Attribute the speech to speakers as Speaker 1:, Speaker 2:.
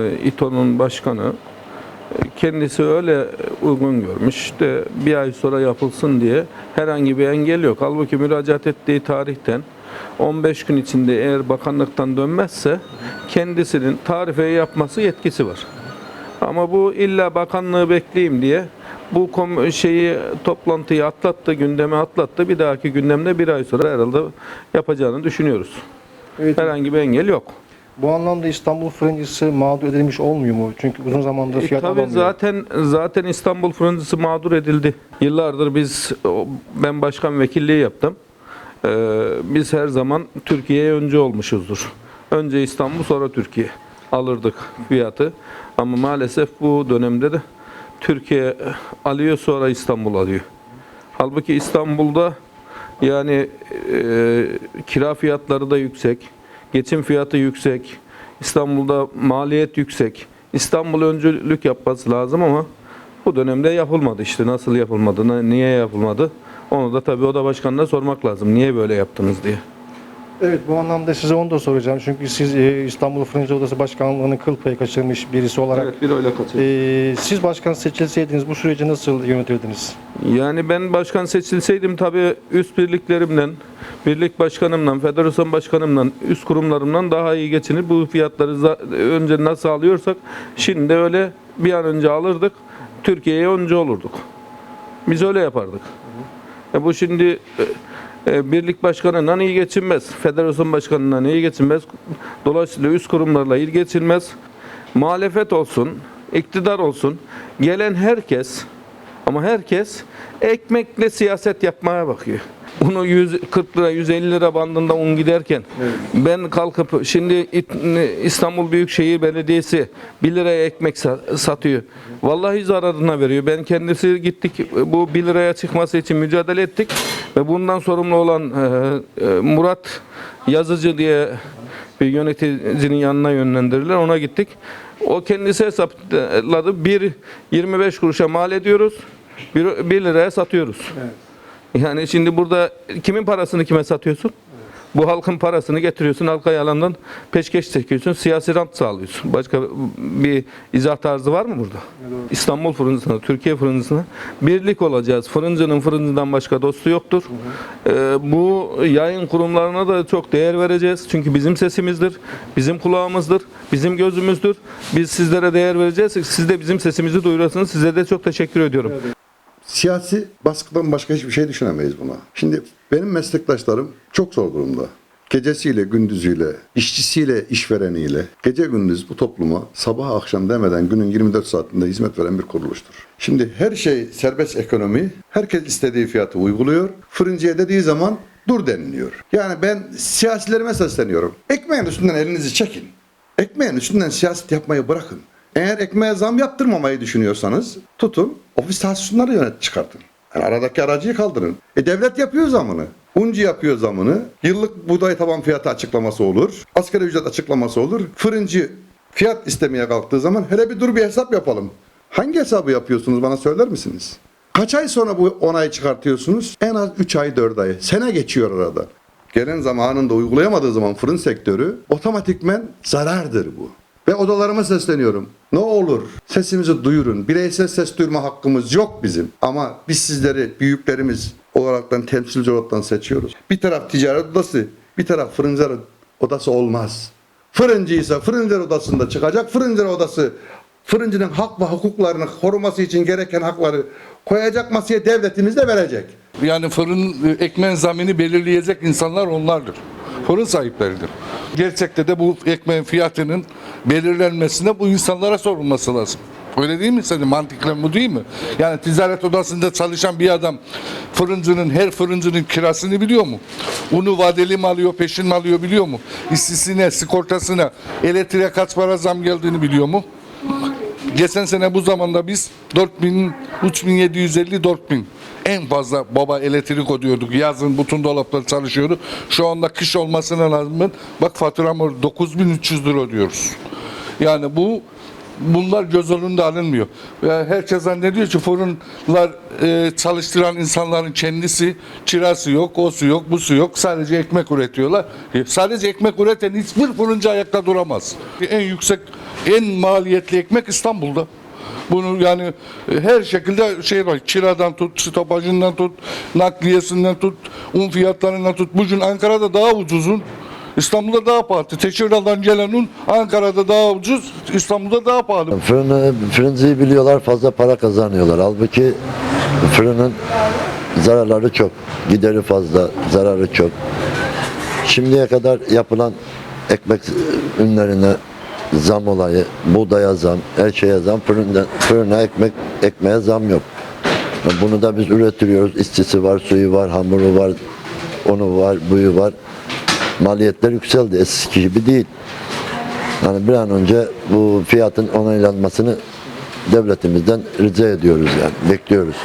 Speaker 1: E, İTO'nun başkanı e, kendisi öyle uygun görmüş. İşte bir ay sonra yapılsın diye herhangi bir engel yok. Halbuki müracaat ettiği tarihten 15 gün içinde eğer bakanlıktan dönmezse kendisinin tarifeyi yapması yetkisi var. Ama bu illa bakanlığı bekleyeyim diye bu şeyi toplantıyı atlattı, gündeme atlattı. Bir dahaki gündemde bir ay sonra herhalde yapacağını düşünüyoruz.
Speaker 2: Evet.
Speaker 1: Herhangi bir engel yok.
Speaker 2: Bu anlamda İstanbul fırıncısı mağdur edilmiş olmuyor mu? Çünkü uzun zamandır
Speaker 1: E,
Speaker 2: fiyat
Speaker 1: tabii
Speaker 2: alamıyor.
Speaker 1: zaten zaten İstanbul fırıncısı mağdur edildi. Yıllardır biz ben başkan vekilliği yaptım. Ee, biz her zaman Türkiye'ye önce olmuşuzdur. Önce İstanbul sonra Türkiye alırdık fiyatı. Ama maalesef bu dönemde de Türkiye alıyor sonra İstanbul alıyor. Halbuki İstanbul'da yani e, kira fiyatları da yüksek, geçim fiyatı yüksek, İstanbul'da maliyet yüksek. İstanbul öncülük yapması lazım ama bu dönemde yapılmadı işte. Nasıl yapılmadı, niye yapılmadı? Onu da tabii oda başkanına sormak lazım. Niye böyle yaptınız diye.
Speaker 2: Evet bu anlamda size onu da soracağım. Çünkü siz e, İstanbul Fırıncı Odası Başkanlığı'nın kıl payı kaçırmış birisi olarak
Speaker 1: bir öyle kaçıyor.
Speaker 2: e, siz başkan seçilseydiniz bu süreci nasıl yönetirdiniz?
Speaker 1: Yani ben başkan seçilseydim tabii üst birliklerimden, birlik başkanımdan, federasyon başkanımdan, üst kurumlarımdan daha iyi geçinir. Bu fiyatları önce nasıl alıyorsak şimdi öyle bir an önce alırdık. Türkiye'ye önce olurduk. Biz öyle yapardık. E bu şimdi e, e, birlik başkanından iyi geçinmez. Federasyon başkanından iyi geçinmez. Dolayısıyla üst kurumlarla iyi geçinmez. Muhalefet olsun, iktidar olsun. Gelen herkes ama herkes ekmekle siyaset yapmaya bakıyor. Bunu 140 lira, 150 lira bandında un giderken ben kalkıp şimdi İstanbul Büyükşehir Belediyesi 1 liraya ekmek sa- satıyor. Vallahi zararına veriyor. Ben kendisi gittik bu 1 liraya çıkması için mücadele ettik ve bundan sorumlu olan e, e, Murat Yazıcı diye bir yöneticinin yanına yönlendirdiler. Ona gittik. O kendisi hesapladı. 1 25 kuruşa mal ediyoruz. 1, 1 liraya satıyoruz. Yani şimdi burada kimin parasını kime satıyorsun? Bu halkın parasını getiriyorsun, halka yalandan peşkeş çekiyorsun, siyasi rant sağlıyorsun. Başka bir izah tarzı var mı burada? İstanbul fırıncısına, Türkiye fırıncısına birlik olacağız. Fırıncının fırıncıdan başka dostu yoktur. Ee, bu yayın kurumlarına da çok değer vereceğiz. Çünkü bizim sesimizdir, bizim kulağımızdır, bizim gözümüzdür. Biz sizlere değer vereceğiz. Siz de bizim sesimizi duyurasınız. Size de çok teşekkür ediyorum.
Speaker 3: Siyasi baskıdan başka hiçbir şey düşünemeyiz buna. Şimdi benim meslektaşlarım çok zor durumda. Gecesiyle, gündüzüyle, işçisiyle, işvereniyle gece gündüz bu topluma sabah akşam demeden günün 24 saatinde hizmet veren bir kuruluştur. Şimdi her şey serbest ekonomi. Herkes istediği fiyatı uyguluyor. Fırıncıya dediği zaman dur deniliyor. Yani ben siyasilerime sesleniyorum. Ekmeğin üstünden elinizi çekin. Ekmeğin üstünden siyaset yapmayı bırakın. Eğer ekmeğe zam yaptırmamayı düşünüyorsanız tutun ofis tahsisleri yönet çıkartın. Yani aradaki aracıyı kaldırın. E devlet yapıyor zamını. Uncu yapıyor zamını. Yıllık buğday taban fiyatı açıklaması olur. Asgari ücret açıklaması olur. Fırıncı fiyat istemeye kalktığı zaman hele bir dur bir hesap yapalım. Hangi hesabı yapıyorsunuz bana söyler misiniz? Kaç ay sonra bu onayı çıkartıyorsunuz? En az 3 ay 4 ay. Sene geçiyor arada. Gelen zamanında uygulayamadığı zaman fırın sektörü otomatikmen zarardır bu. Ve odalarıma sesleniyorum. Ne olur sesimizi duyurun. Bireysel ses duyurma hakkımız yok bizim. Ama biz sizleri büyüklerimiz olaraktan temsilci olaraktan seçiyoruz. Bir taraf ticaret odası, bir taraf fırıncılar odası olmaz. Fırıncıysa fırıncılar odasında çıkacak. Fırıncılar odası fırıncının hak ve hukuklarını koruması için gereken hakları koyacak masaya devletimiz de verecek.
Speaker 4: Yani fırın e, ekmeğin zamını belirleyecek insanlar onlardır. Fırın sahipleridir. Gerçekte de bu ekmeğin fiyatının belirlenmesine bu insanlara sorulması lazım. Öyle değil mi senin mantıkla bu değil mi? Yani ticaret odasında çalışan bir adam fırıncının her fırıncının kirasını biliyor mu? Unu vadeli mi alıyor, peşin mi alıyor biliyor mu? İşçisine, sigortasına, elektriğe kaç para zam geldiğini biliyor mu? Geçen sene bu zamanda biz 4000, 3750, 4000 en fazla baba elektrik ödüyorduk. Yazın bütün dolaplar çalışıyordu. Şu anda kış olmasına rağmen bak faturamı 9300 lira ödüyoruz. Yani bu bunlar göz önünde alınmıyor. Yani herkes zannediyor ki fırınlar e, çalıştıran insanların kendisi kirası yok, o su yok, bu su yok. Sadece ekmek üretiyorlar. E, sadece ekmek üreten hiçbir fırıncı ayakta duramaz. En yüksek, en maliyetli ekmek İstanbul'da. Bunu yani e, her şekilde şey var. Kiradan tut, stopajından tut, nakliyesinden tut, un fiyatlarından tut. Bugün Ankara'da daha ucuzun. İstanbul'da daha pahalı. Tekirdağ'dan gelen un Ankara'da daha ucuz, İstanbul'da daha pahalı.
Speaker 5: Fırını, fırıncıyı biliyorlar fazla para kazanıyorlar. Halbuki fırının zararları çok. Gideri fazla, zararı çok. Şimdiye kadar yapılan ekmek ürünlerine zam olayı, buğdaya zam, her şeye zam, fırında, fırına ekmek, ekmeğe zam yok. Bunu da biz üretiyoruz. İşçisi var, suyu var, hamuru var, onu var, buyu var. Maliyetler yükseldi. Eski gibi değil. Yani bir an önce bu fiyatın onaylanmasını devletimizden rica ediyoruz yani bekliyoruz.